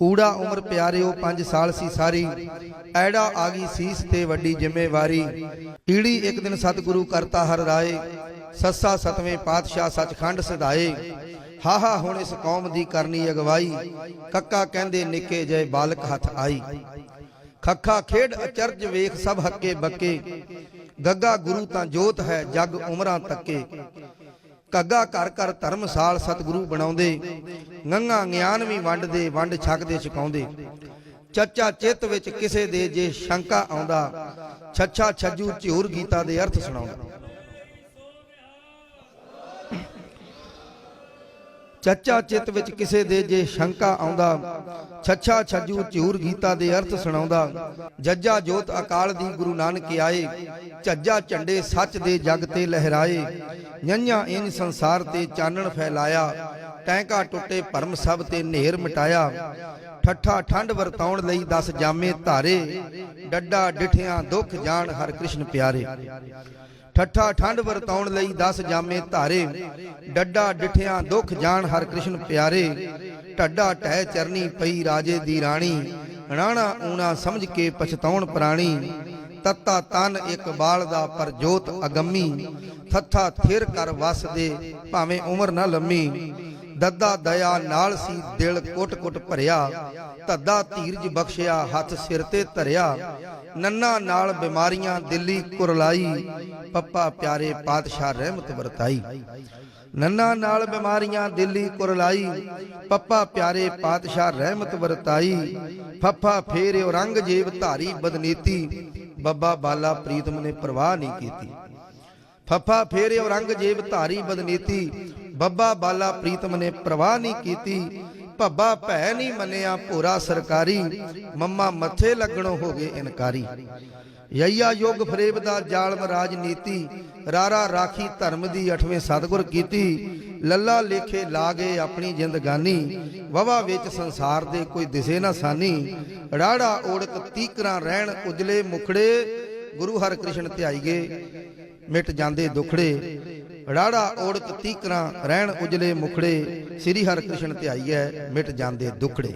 ਊੜਾ ਉਮਰ ਪਿਆਰਿਓ 5 ਸਾਲ ਸੀ ਸਾਰੀ। ਐੜਾ ਆ ਗਈ ਸੀਸ ਤੇ ਵੱਡੀ ਜ਼ਿੰਮੇਵਾਰੀ। ਈੜੀ ਇੱਕ ਦਿਨ ਸਤਿਗੁਰੂ ਕਰਤਾ ਹਰ ਰਾਏ। ਸੱਸਾ ਸਤਵੇਂ ਪਾਤਸ਼ਾਹ ਸੱਚਖੰਡ ਸਿਧਾਏ ਹਾਹਾ ਹੁਣ ਇਸ ਕੌਮ ਦੀ ਕਰਨੀ ਅਗਵਾਈ। ਕੱਕਾ ਕਹਿੰਦੇ ਨਿੱਕੇ ਜੈ ਬਾਲਕ ਹੱਥ ਆਈ। ਖੱਖਾ ਖੇਡ ਅਚਰਜ ਵੇਖ ਸਭ ਹੱਕੇ ਬੱਕੇ। ਗੱਗਾ ਗੁਰੂ ਤਾਂ ਜੋਤ ਹੈ ਜਗ ਉਮਰਾਂ ਤੱਕੇ। ਕੱਗਾ ਘਰ ਘਰ ਧਰਮਸਾਲ ਸਤਿਗੁਰੂ ਬਣਾਉਂਦੇ ਗੰਗਾ ਗਿਆਨ ਵੀ ਵੰਡਦੇ, ਵੰਡ ਛਕਦੇ, ਛਕਾਉਂਦੇ। ਚੱਚਾ ਚਿੱਤ ਵਿੱਚ ਕਿਸੇ ਦੇ ਜੇ ਸ਼ੰਕਾ ਆਉਂਦਾ, ਛੱਛਾ ਛੱਜੂ ਝੂਰ ਗੀਤਾ ਦੇ ਅਰਥ ਸੁਣਾਉਂਦਾ। ਚੱਚਾ ਚਿੱਤ ਵਿੱਚ ਕਿਸੇ ਦੇ ਜੇ ਸ਼ੰਕਾ ਆਉਂਦਾ, ਛੱਛਾ ਛੱਜੂ ਝੂਰ ਗੀਤਾ ਦੇ ਅਰਥ ਸੁਣਾਉਂਦਾ, ਜੱਜਾ ਜੋਤ ਅਕਾਲ ਦੀ ਗੁਰੂ ਨਾਨਕ ਆਏ, ਝੱਜਾ ਝੰਡੇ ਸੱਚ ਦੇ ਜਗ ਤੇ ਲਹਿਰਾਏ ਨੰਨਿਆ ਇਨ ਸੰਸਾਰ ਤੇ ਚਾਨਣ ਫੈਲਾਇਆ, ਟੈਂਕਾ ਟੁੱਟੇ ਭਰਮ ਸਭ ਤੇ ਨੇਰ ਮਿਟਾਇਆ, ਠੱਠਾ ਠੰਡ ਵਰਤਾਉਣ ਲਈ ਦਸ ਜਾਮੇ ਧਾਰੇ, ਡੱਡਾ ਡਿਠਿਆਂ ਦੁੱਖ ਜਾਣ ਹਰ ਕ੍ਰਿਸ਼ਨ ਪਿਆਰੇ। ਠੱਠਾ ਠੰਡ ਵਰਤਾਉਣ ਲਈ 10 ਜਾਮੇ ਧਾਰੇ, ਡੱਡਾ ਡਿਠਿਆਂ ਦੁੱਖ ਜਾਣ ਹਰ ਕ੍ਰਿਸ਼ਨ ਪਿਆਰੇ। ਢੱਡਾ ਟਹਿ ਚਰਨੀ ਪਈ ਰਾਜੇ ਦੀ ਰਾਣੀ, ਰਾਣਾ ਊਣਾ ਸਮਝ ਕੇ ਪਛਤਾਉਣ ਪ੍ਰਾਣੀ। ਤੱਤਾ ਤਨ ਇੱਕ ਬਾਲ ਦਾ ਪਰ ਜੋਤ ਅਗੰਮੀ, ਥੱਥਾ ਥਿਰ ਕਰ ਵਸਦੇ ਭਾਵੇਂ ਉਮਰ ਨਾ ਲੰਮੀ। ਦੱਦਾ ਦਇਆ ਨਾਲ ਸੀ ਦਿਲ ਕੁੱਟ-ਕੁੱਟ ਭਰਿਆ, ਧੱਦਾ ਧੀਰਜ ਬਖਸ਼ਿਆ, ਹੱਥ ਸਿਰ ਤੇ ਧਰਿਆ। ਨੰਨਾ ਨਾਲ ਬਿਮਾਰੀਆਂ, ਦਿੱਲੀ ਕੁਰਲਾਈ, ਪੱਪਾ ਪਿਆਰੇ ਪਾਤਸ਼ਾਹ ਰਹਿਮਤ ਵਰਤਾਈ। ਨੰਨਾ ਨਾਲ ਬਿਮਾਰੀਆਂ, ਦਿੱਲੀ ਕੁਰਲਾਈ, ਪੱਪਾ ਪਿਆਰੇ ਪਾਤਸ਼ਾਹ ਰਹਿਮਤ ਵਰਤਾਈ। ਫੱਫਾ ਫੇਰ ਰੰਗ ਜੇਬ ਧਾਰੀ ਬਦਨੀਤੀ, ਬੱਬਾ ਬਾਲਾ ਪ੍ਰੀਤਮ ਨੇ ਪਰਵਾਹ ਨਹੀਂ ਕੀਤੀ। ਫੱਫਾ ਫੇਰਿਓ ਰੰਗ ਜੇਬ ਧਾਰੀ ਬਦਨੀਤੀ ਬੱਬਾ ਬਾਲਾ ਪ੍ਰੀਤਮ ਨੇ ਪ੍ਰਵਾਹ ਨਹੀਂ ਕੀਤੀ। ਭੱਬਾ ਭੈ ਨਹੀਂ ਮੰਨਿਆ, ਭੋਰਾ ਸਰਕਾਰੀ, ਮੰਮਾ ਮੱਥੇ ਲੱਗਣੋਂ ਹੋ ਗਏ ਇਨਕਾਰੀ। ਯਈਆ ਯੁਗ ਫਰੇਬ ਦਾ ਜ਼ਾਲਮ ਰਾਜਨੀਤੀ, ਰਾਰਾ ਰਾਖੀ ਧਰਮ ਦੀ ਅਠਵੇਂ ਸਤਗੁਰ ਕੀਤੀ। ਲੱਲਾ ਲੇਖੇ ਲਾ ਗਏ ਆਪਣੀ ਜ਼ਿੰਦਗਾਨੀ ਵਵਾ ਵਿੱਚ ਸੰਸਾਰ ਦੇ ਕੋਈ ਦਿਸੇ ਨਾ ਸਾਨੀ। ਰਾੜਾ ਓੜਕ ਤੀਕਰਾਂ ਰਹਿਣ ਉਜਲੇ ਮੁਖੜੇ, ਗੁਰੂ ਹਰਿ ਕ੍ਰਿਸ਼ਨ ਧਿਆਈਗੇ ਮਿਟ ਜਾਂਦੇ ਦੁਖੜੇ। ਰਾੜਾ ਓੜਕ ਤੀਕਰਾਂ ਰਹਿਣ ਉਜਲੇ ਮੁਖੜੇ, ਸ੍ਰੀ ਹਰਿ ਕ੍ਰਿਸ਼ਨ ਧਿਆਈਐ ਮਿਟ ਜਾਂਦੇ ਦੁਖੜੇ।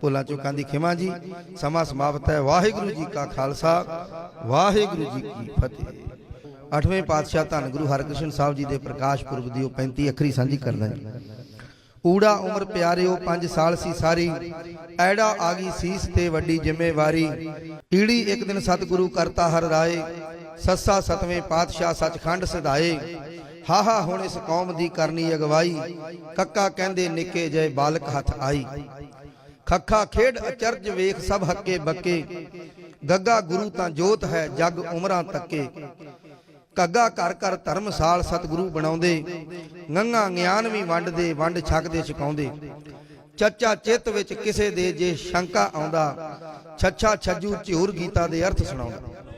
ਭੁੱਲਾਂ ਚੁੱਕਾਂ ਦੀ ਖਿਮਾ ਜੀ, ਸਮਾਂ ਸਮਾਪਤ ਹੈ। ਵਾਹਿਗੁਰੂ ਜੀ ਕਾ ਖਾਲਸਾ, ਵਾਹਿਗੁਰੂ ਜੀ ਕੀ ਫਤਿਹ। ਅੱਠਵੇਂ ਪਾਤਸ਼ਾਹ ਧੰਨ ਗੁਰੂ ਹਰਿਕ੍ਰਿਸ਼ਨ ਸਾਹਿਬ ਜੀ ਦੇ ਪ੍ਰਕਾਸ਼ ਪੁਰਬ ਦੀ ਉਹ 35 ਅੱਖਰੀ ਸਾਂਝੀ ਕਰਦਾ ਜੀ ਊੜਾ ਉਮਰ ਪਿਆਰਿਓ 5 ਸਾਲ ਸੀ ਸਾਰੀ। ਐੜਾ ਆ ਗਈ ਸੀਸ ਤੇ ਵੱਡੀ ਜ਼ਿੰਮੇਵਾਰੀ। ਈੜੀ ਇੱਕ ਦਿਨ ਸਤਿਗੁਰੂ ਕਰਤਾ ਹਰ ਰਾਏ। ਸੱਸਾ ਸਤਵੇਂ ਪਾਤਸ਼ਾਹ ਸੱਚਖੰਡ ਸਿਧਾਏ ਹਾਹਾ ਹੁਣ ਇਸ ਕੌਮ ਦੀ ਕਰਨੀ ਅਗਵਾਈ। ਕੱਕਾ ਕਹਿੰਦੇ, ਨਿੱਕੇ ਜੈ ਬਾਲਕ ਹੱਥ ਆਈ। ਖੱਖਾ ਖੇਡ ਅਚਰਜ ਵੇਖ ਸਭ ਹੱਕੇ ਬੱਕੇ। ਗੱਗਾ ਗੁਰੂ ਤਾਂ ਜੋਤ ਹੈ, ਜਗ ਉਮਰਾਂ ਤੱਕੇ। ਕੱਗਾ ਘਰ ਘਰ ਧਰਮਸਾਲ ਸਤਿਗੁਰੂ ਬਣਾਉਂਦੇ। ਗੰਗਾ ਗਿਆਨ ਵੀ ਵੰਡਦੇ, ਵੰਡ ਛਕਦੇ, ਛਕਾਉਂਦੇ। ਚੱਚਾ ਚਿੱਤ ਵਿੱਚ ਕਿਸੇ ਦੇ ਜੇ ਸ਼ੰਕਾ ਆਉਂਦਾ, ਛੱਛਾ ਛੱਜੂ ਝੂਰ ਗੀਤਾ ਦੇ ਅਰਥ ਸੁਣਾਉਂਦਾ।